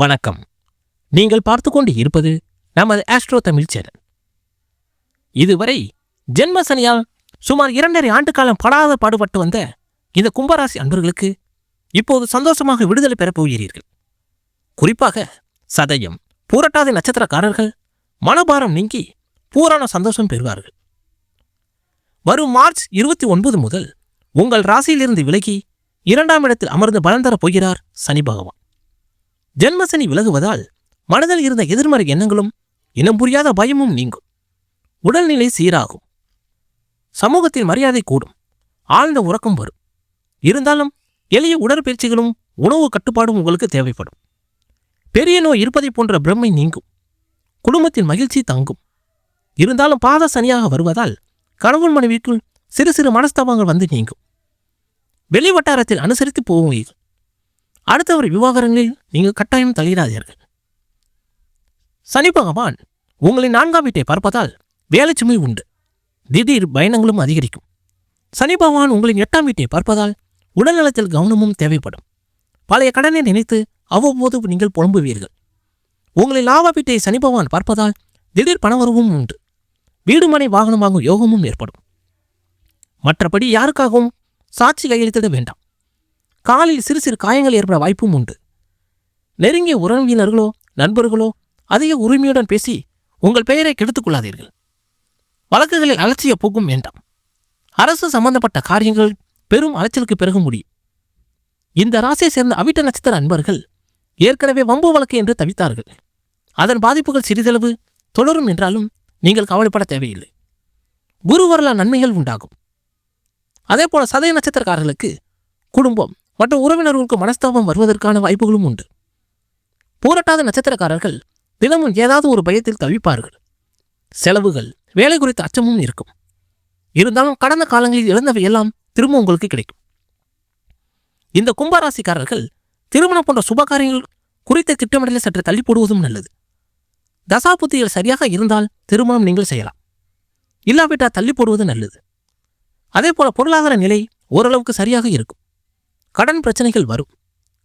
வணக்கம். நீங்கள் பார்த்து கொண்டு இருப்பது நமது ஆஸ்ட்ரோ தமிழ் சேனல் இதுவரை ஜென்ம சனியால் சுமார் இரண்டரை ஆண்டு காலம் படாத பாடுபட்டு வந்த இந்த கும்பராசி அன்பர்களுக்கு இப்போது சந்தோஷமாக விடுதலை பெறப் போகிறீர்கள். குறிப்பாக சதயம் பூரட்டாதி நட்சத்திரக்காரர்கள் மனபாரம் நீங்கி பூரண சந்தோஷம் பெறுவார்கள். வரும் மார்ச் இருபத்தி ஒன்பது முதல் உங்கள் ராசியிலிருந்து விலகி இரண்டாம் இடத்தில் அமர்ந்து பலன் தரப் போகிறார் சனி பகவான். ஜென்மசனி விலகுவதால் மனதில் இருந்த எதிர்மறை எண்ணங்களும் இனம் புரியாத பயமும் நீங்கும். உடல்நிலை சீராகும். சமூகத்தில் மரியாதை கூடும். ஆழ்ந்த உறக்கம் வரும். இருந்தாலும் எளிய உடற்பயிற்சிகளும் உணவு கட்டுப்பாடும் உங்களுக்கு தேவைப்படும். பெரிய நோய் இருப்பதைப் போன்ற பிரம்மை நீங்கும். குடும்பத்தின் மகிழ்ச்சி தங்கும். இருந்தாலும் பாத சனியாக வருவதால் கணவன் மனைவிக்குள் சிறு சிறு மனஸ்தாபங்கள் வந்து நீங்கும். வெளி வட்டாரத்தில் அனுசரித்து போவீர்கள். அடுத்தவர் விவாகரங்களில் நீங்கள் கட்டாயம் தலையிடாதீர்கள் சனி பகவான் உங்களின் நான்காம் வீட்டை பார்ப்பதால் வேலை சுமை உண்டு. திடீர் பயணங்களும் அதிகரிக்கும். சனி பகவான் உங்களின் எட்டாம் வீட்டை பார்ப்பதால் உடல்நலத்தில் கவனமும் தேவைப்படும். பழைய கடனை நினைத்து அவ்வப்போது நீங்கள் புலம்புவீர்கள். உங்களின் லாப வீட்டை சனி பகவான் பார்ப்பதால் திடீர் பணவரவும் உண்டு. வீடு மனை வாகனம் வாங்கும் யோகமும் ஏற்படும். மற்றபடி யாருக்காகவும் சாட்சி கையெழுத்திட வேண்டாம். காலில் சிறு சிறு காயங்கள் ஏற்பட வாய்ப்பும் உண்டு. நெருங்கிய உறவினர்களோ நண்பர்களோ அதிக உரிமையுடன் பேசி உங்கள் பெயரை கெடுத்துக் கொள்ளாதீர்கள். வழக்குகளில் அலட்சிய போக்கும் வேண்டாம். அரசு சம்பந்தப்பட்ட காரியங்கள் பெரும் அலைச்சலுக்கு பிறகு முடியும். இந்த ராசியை சேர்ந்த அவிட்ட நட்சத்திர அன்பர்கள் ஏற்கனவே வம்பு வழக்கு என்று தவித்தார்கள். அதன் பாதிப்புகள் சிறிதளவு தொடரும் என்றாலும் நீங்கள் கவலைப்பட தேவையில்லை. குரு வரலாறு நன்மைகள் உண்டாகும். அதே போல சதய நட்சத்திரக்காரர்களுக்கு குடும்பம் மற்ற உறவினர்களுக்கு மனஸ்தாபம் வருவதற்கான வாய்ப்புகளும் உண்டு. பூரட்டாத நட்சத்திரக்காரர்கள் தினமும் ஏதாவது ஒரு பயத்தில் தவிப்பார்கள். செலவுகள் வேலை குறித்த அச்சமும் இருக்கும். இருந்தாலும் கடந்த காலங்களில் இழந்தவை எல்லாம் திரும்ப உங்களுக்கு கிடைக்கும். இந்த கும்பராசிக்காரர்கள் திருமணம் போன்ற சுபகாரியங்கள் குறித்த திட்டமிடலை சற்று தள்ளி போடுவதும் நல்லது. தசாபுத்திகள் சரியாக இருந்தால் திருமணம் நீங்கள் செய்யலாம். இல்லாவிட்டால் தள்ளி போடுவது நல்லது. அதே போல பொருளாதார நிலை ஓரளவுக்கு சரியாக இருக்கும். கடன் பிரச்சனைகள் வரும்.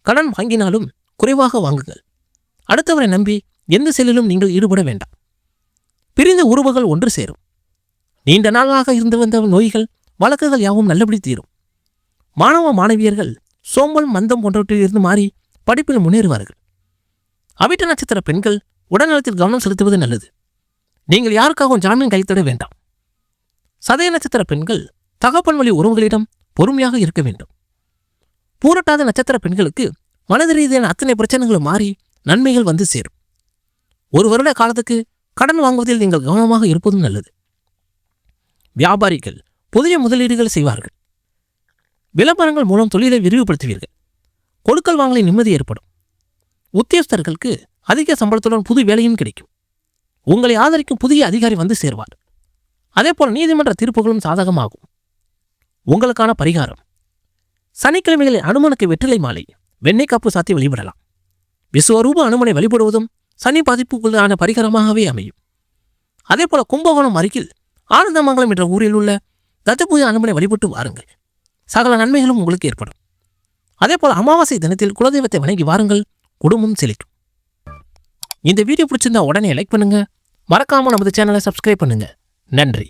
கடன் வாங்கினாலும் குறைவாக வாங்குங்கள். அடுத்தவரை நம்பி எந்த செயலிலும் நீங்கள் ஈடுபட வேண்டாம். பிரிந்த உறவுகள் ஒன்று சேரும். நீண்ட நாளாக இருந்து வந்த நோய்கள் வழக்குகள் யாவும் நல்லபடி தீரும். மாணவ மாணவியர்கள் சோம்பல் மந்தம் போன்றவற்றில் இருந்து மாறி படிப்பில் முன்னேறுவார்கள். அவிட்ட நட்சத்திர பெண்கள் உடல்நலத்தில் கவனம் செலுத்துவது நல்லது. நீங்கள் யாருக்காகவும் ஜாமீன் கைத்திட வேண்டாம். சதய நட்சத்திர பெண்கள் தகப்பன் வழி உறவுகளிடம் பொறுமையாக இருக்க வேண்டும். பூரட்டாத நட்சத்திர பெண்களுக்கு மனது ரீதியான அத்தனை பிரச்சனைகளும் மாறி நன்மைகள் வந்து சேரும். ஒரு வருட காலத்துக்கு கடன் வாங்குவதில் நீங்கள் கவனமாக இருப்பதும் நல்லது. வியாபாரிகள் புதிய முதலீடுகள் செய்வார்கள். விளம்பரங்கள் மூலம் தொழிலை விரிவுபடுத்துவீர்கள். கொடுக்கல் வாங்கலை நிம்மதி ஏற்படும். உத்தியோகஸ்தர்களுக்கு அதிக சம்பளத்துடன் புது வேலையும் கிடைக்கும். உங்களை ஆதரிக்கும் புதிய அதிகாரி வந்து சேர்வார். அதேபோல் நீதிமன்ற தீர்ப்புகளும் சாதகமாகும். உங்களுக்கான பரிகாரம். சனிக்கிழமைகளில் அனுமனுக்கு வெற்றிலை மாலை வெண்ணெய் காப்பு சாத்தி வழிபடலாம். விஸ்வரூப அனுமனை வழிபடுவதும் சனி பாதிப்புக்குள்ளான பரிகாரமாகவே அமையும். அதேபோல கும்பகோணம் அருகில் ஆனந்தமங்கலம் என்ற ஊரில் உள்ள தத்தபூஜை அனுமனை வழிபட்டு வாருங்கள். சகல நன்மைகளும் உங்களுக்கு ஏற்படும். அதேபோல அமாவாசை தினத்தில் குலதெய்வத்தை வணங்கி வாருங்கள். குடும்பம் செழிக்கும். இந்த வீடியோ பிடிச்சிருந்தா உடனே லைக் பண்ணுங்கள் மறக்காமல் நமது சேனலை சப்ஸ்கிரைப் பண்ணுங்கள் நன்றி.